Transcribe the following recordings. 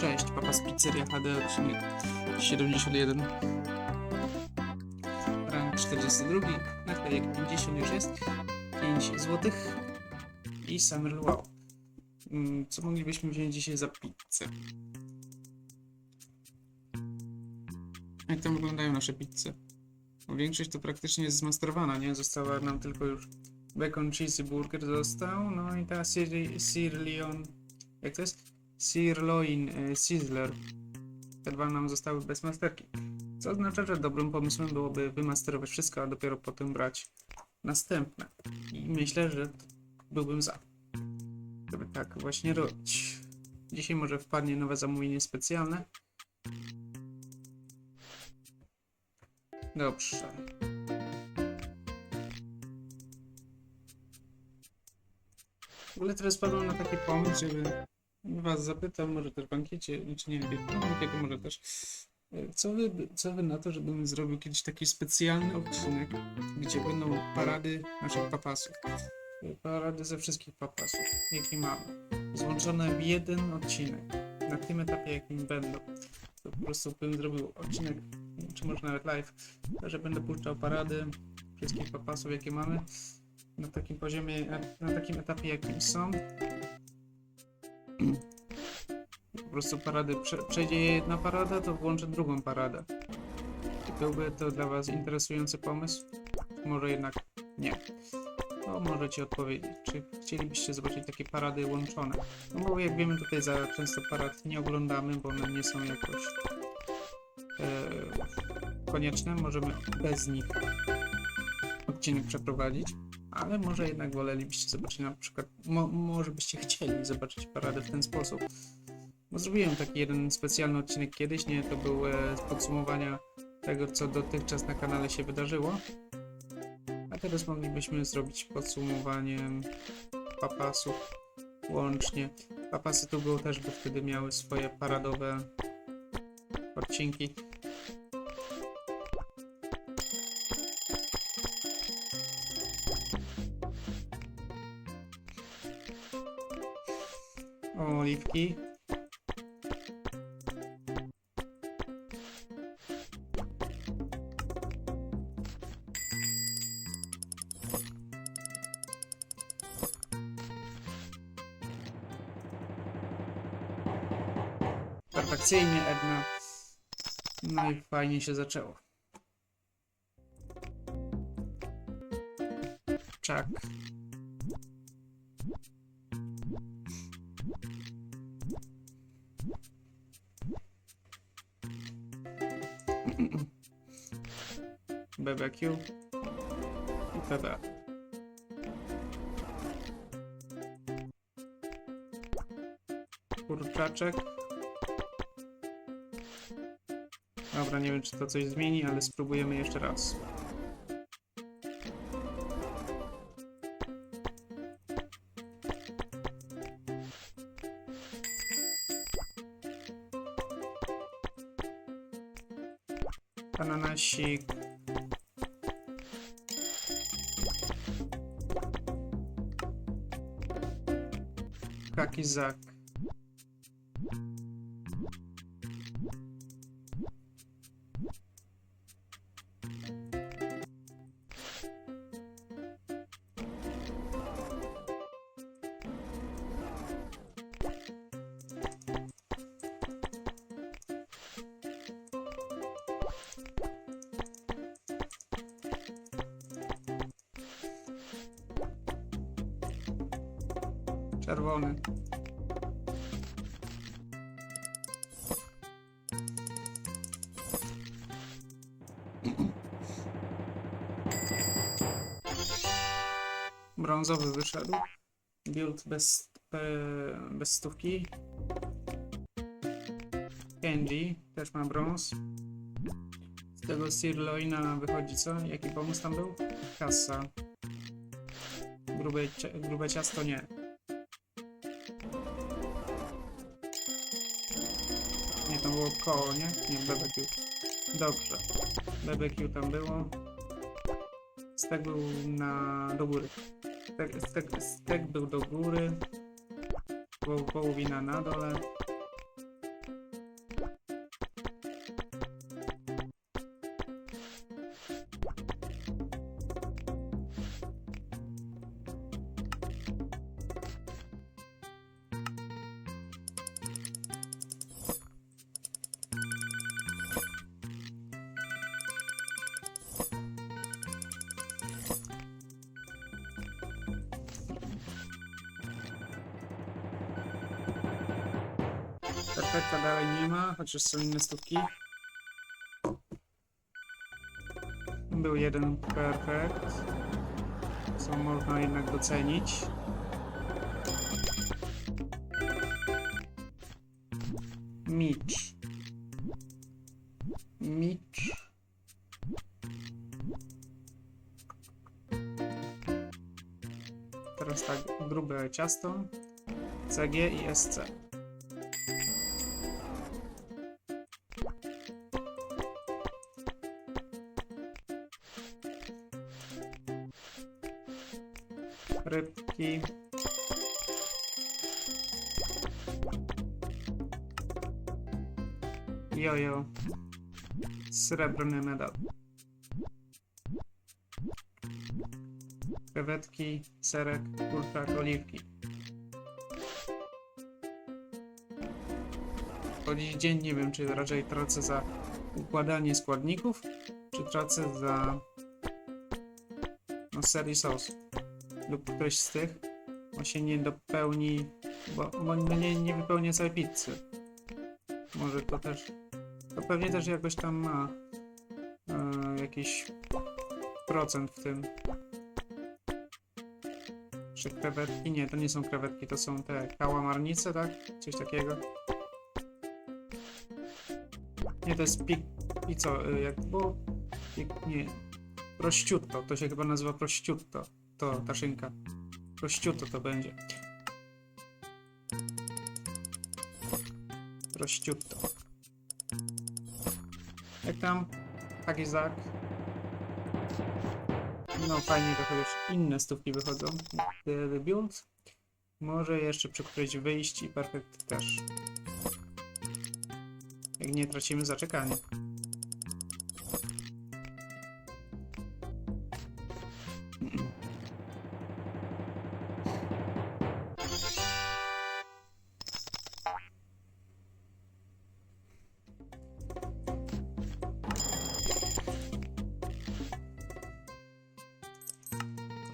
Cześć, Papa z Pizzeria HD, odcinek 71. Rank 42, naklejek 50 już jest, 5 zł i Summer Wow. Mm, Co moglibyśmy wziąć dzisiaj za pizzę? Jak tam wyglądają nasze pizze? Większość to praktycznie jest zmasterowana, nie? Została nam tylko już bacon cheesy burger został, no i ta sir- sirlion, jak to jest? Sirloin y, Sizzler. Te dwa nam zostały bez masterki. Co oznacza, że dobrym pomysłem byłoby wymasterować wszystko, a dopiero potem brać następne. I myślę, że byłbym za. Żeby tak właśnie robić. Dzisiaj może wpadnie nowe zamówienie specjalne. Dobrze. W ogóle teraz padłem na taki pomysł, żeby was zapytam, może też w ankiecie, czy nie wiem, ankietę może też. Co wy, co wy na to, żebym zrobił kiedyś taki specjalny odcinek, gdzie będą parady naszych papasów. Parady ze wszystkich papasów, jakie mamy. Złączone w jeden odcinek. Na tym etapie, jakim będą. To po prostu bym zrobił odcinek, czy może nawet live, że będę puszczał parady wszystkich papasów, jakie mamy. Na takim poziomie, na takim etapie, jakim są. Po prostu parady, prze, przejdzie jedna parada, to włączę drugą paradę. Czy byłby to dla Was interesujący pomysł? Może jednak nie. To możecie odpowiedzieć, czy chcielibyście zobaczyć takie parady łączone. No bo jak wiemy, tutaj za często parad nie oglądamy, bo one nie są jakoś e, konieczne. Możemy bez nich odcinek przeprowadzić. Ale może jednak wolelibyście zobaczyć na przykład, mo, może byście chcieli zobaczyć paradę w ten sposób. Bo zrobiłem taki jeden specjalny odcinek kiedyś, nie? To był z podsumowania tego, co dotychczas na kanale się wydarzyło. A teraz moglibyśmy zrobić podsumowanie papasów łącznie. Papasy tu było też, by wtedy miały swoje paradowe odcinki. Oliwki. Perfekcyjnie, Edna. No i fajnie się zaczęło. Czak. BBQ i PB. Kurczaczek. Dobra, nie wiem czy to coś zmieni, ale spróbujemy jeszcze raz. Ananasik. Isaac. Czerwony. Brązowy wyszedł. Build bez, be- bez stówki. Candy też ma brąz. Z tego sirloina wychodzi co? Jaki pomysł tam był? Kasa. Grube, grube ciasto nie. Tam było koło, nie? Nie, BBQ. Dobrze. BBQ tam było. Stek był na... do góry. Stek, stek, stek był do góry. Woł- Wołowina na dole. Perfekta dalej nie ma, chociaż są inne stówki. Był jeden perfekt, co można jednak docenić. Micz. Micz. Teraz tak, grube ciasto, CG i SC. Rybki. Jojo. Srebrny medal. Krewetki, serek, kurczak, oliwki. Po dziś dzień nie wiem, czy raczej tracę za układanie składników, czy tracę za no, serii sos lub któryś z tych, on się nie dopełni, bo, bo no nie, nie wypełnia całej pizzy. Może to też, to pewnie też jakoś tam ma e, jakiś procent w tym. Czy krewetki? Nie, to nie są krewetki, to są te kałamarnice, tak? Coś takiego. Nie, to jest pik... I co? y, Jak było? Pik, nie. Prosciutto, to się chyba nazywa prosciutto. To, ta szynka. Prosciutto to będzie. Prosciutto. Jak tam? Tak i zak. No fajnie, że chociaż inne stówki wychodzą. The, build. Może jeszcze przy wyjść i perfekt też. Jak nie tracimy zaczekania.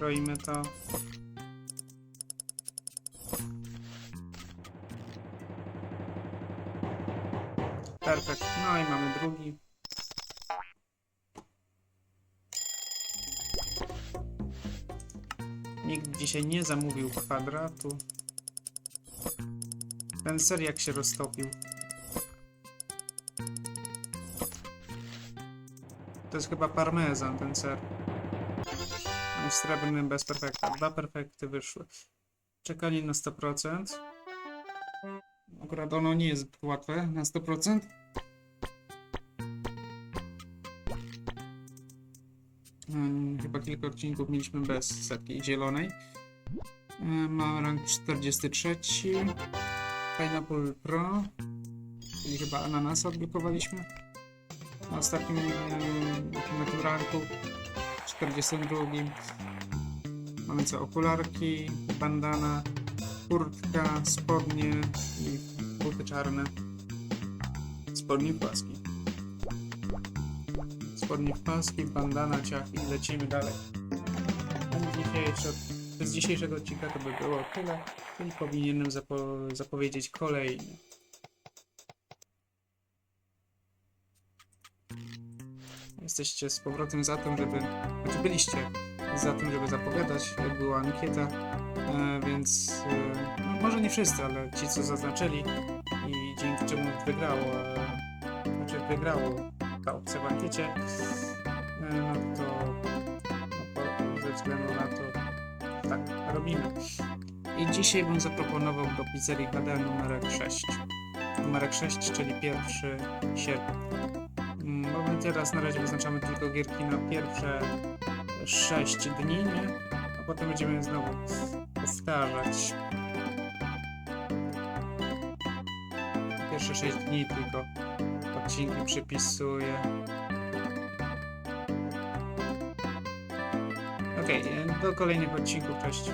Kroimy to. Perfekt. No i mamy drugi. Nikt dzisiaj nie zamówił kwadratu. Ten ser jak się roztopił. To jest chyba parmezan ten ser. No i Srebrny bez perfekta. Dwa perfekty wyszły. Czekanie na 100%. Akurat ono nie jest łatwe na 100%. Hmm, chyba kilka odcinków mieliśmy bez setki zielonej. Hmm, Mam rank 43. Pineapple Pro. Czyli chyba ananasa odblokowaliśmy. Na ostatnim hmm, na tym ranku 42. Mamy co? Okularki, bandana, kurtka, spodnie i buty czarne. Spodnie w paski. Spodnie w paski, bandana, ciach i lecimy dalej. Z dzisiejszego odcinka to by było tyle. I powinienem zapo zapowiedzieć kolejny. Jesteście z powrotem za tym, żeby. Znaczy byliście za tym, żeby zapowiadać, jak była ankieta, e, więc e, no, może nie wszyscy, ale ci, co zaznaczyli i dzięki czemu wygrało, e, znaczy wygrało ta opcja w ankiecie, e, no to no, ze względu na to tak robimy. I dzisiaj bym zaproponował do pizzerii KD numerek 6. Numerek 6, czyli 1 sierpnia. Bo my teraz na razie wyznaczamy tylko gierki na pierwsze 6 dni, nie? A potem będziemy znowu powtarzać. Pierwsze 6 dni tylko odcinki przypisuję. Okej, do kolejnych odcinków, cześć.